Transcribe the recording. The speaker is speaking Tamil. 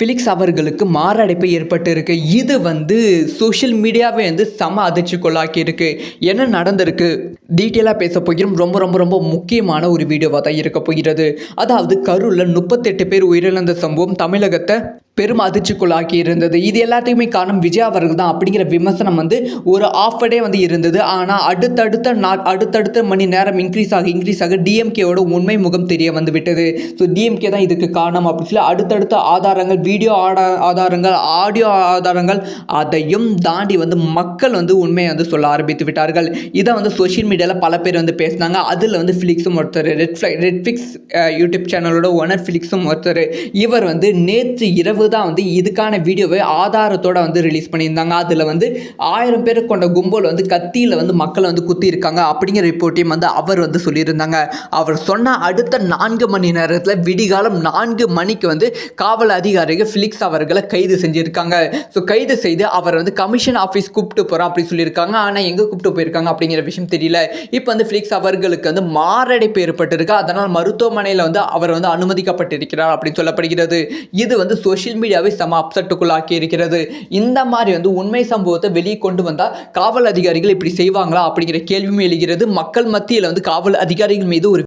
ஃபிலிக்ஸ் அவர்களுக்கு மாரடைப்பு ஏற்பட்டிருக்கு. இது வந்து சோஷியல் மீடியாவை வந்து செம அதிர்ச்சிக்குள்ளாக்கி இருக்கு என்ன நடந்திருக்கு? டீட்டெயிலாக பேச போகிறோம். ரொம்ப ரொம்ப ரொம்ப முக்கியமான ஒரு வீடியோவாக தான் இருக்க போகிறது. அதாவது கரூரில் முப்பத்தெட்டு பேர் உயிரிழந்த சம்பவம் தமிழகத்தை பெரும் அதிர்ச்சிக்குள்ளாக்கி இருந்தது. இது எல்லாத்தையுமே காரணம் விஜய் அவர்கள் தான் அப்படிங்கிற விமர்சனம் வந்து ஒரு ஆஃப் டே வந்து இருந்தது. ஆனால் அடுத்தடுத்த நா அடுத்தடுத்த மணி நேரம் இன்க்ரீஸ் ஆக இன்க்ரீஸ் ஆக டிஎம்கேவோட உண்மை முகம் தெரிய வந்து விட்டது. ஸோ டிஎம்கே தான் இதுக்கு காரணம் அப்படின்னு சொல்லி அடுத்தடுத்த ஆதாரங்கள் வீடியோ ஆடா ஆதாரங்கள் ஆடியோ ஆதாரங்கள் அதையும் தாண்டி வந்து மக்கள் வந்து உண்மையை வந்து சொல்ல ஆரம்பித்து விட்டார்கள். இதை வந்து சோஷியல் மீடியா மீடியாவில் பல பேர் வந்து பேசினாங்க. அதில் வந்து ஃபிலிக்ஸும் ஒருத்தர் ரெட் ஃப்ளை ரெட்ஃபிக்ஸ் யூடியூப் சேனலோட ஓனர் ஃபிலிக்ஸும் ஒருத்தர். இவர் வந்து நேற்று இரவு தான் வந்து இதுக்கான வீடியோவை ஆதாரத்தோட வந்து ரிலீஸ் பண்ணியிருந்தாங்க. அதில் வந்து ஆயிரம் பேர் கொண்ட கும்பல் வந்து கத்தியில் வந்து மக்களை வந்து குத்தி இருக்காங்க அப்படிங்கிற ரிப்போர்ட்டையும் வந்து அவர் வந்து சொல்லியிருந்தாங்க. அவர் சொன்ன அடுத்த நான்கு மணி நேரத்தில் விடிகாலம் நான்கு மணிக்கு வந்து காவல் அதிகாரிகள் ஃபிலிக்ஸ் அவர்களை கைது செஞ்சுருக்காங்க. ஸோ கைது செய்து அவர் வந்து கமிஷன் ஆஃபீஸ் கூப்பிட்டு போகிறோம் அப்படி சொல்லியிருக்காங்க. ஆனால் எங்கே கூப்பிட்டு போயிருக்காங்க அப்படிங்கிற விஷயம் தெரியல. இப்போ வந்து ஃபிலிக்ஸ் அவர்களுக்கு வந்து மாரடைப்பு ஏற்பட்டிருக்கு. அதனால் மருத்துவமனையில் வந்து அவர் வந்து அனுமதிக்கப்பட்டிருக்கிறார் அப்படின்னு சொல்லப்படுகிறது. இது வந்து சோஷியல் மீடியாவை செம அப்செட்டுக்குள்ளாக்கி இருக்கிறது. இந்த மாதிரி வந்து உண்மை சம்பவத்தை வெளியே கொண்டு வந்தால் காவல் அதிகாரிகள் இப்படி செய்வாங்களா அப்படிங்கிற கேள்வியும் எழுகிறது. மக்கள் மத்தியில் வந்து காவல் அதிகாரிகள் மீது ஒரு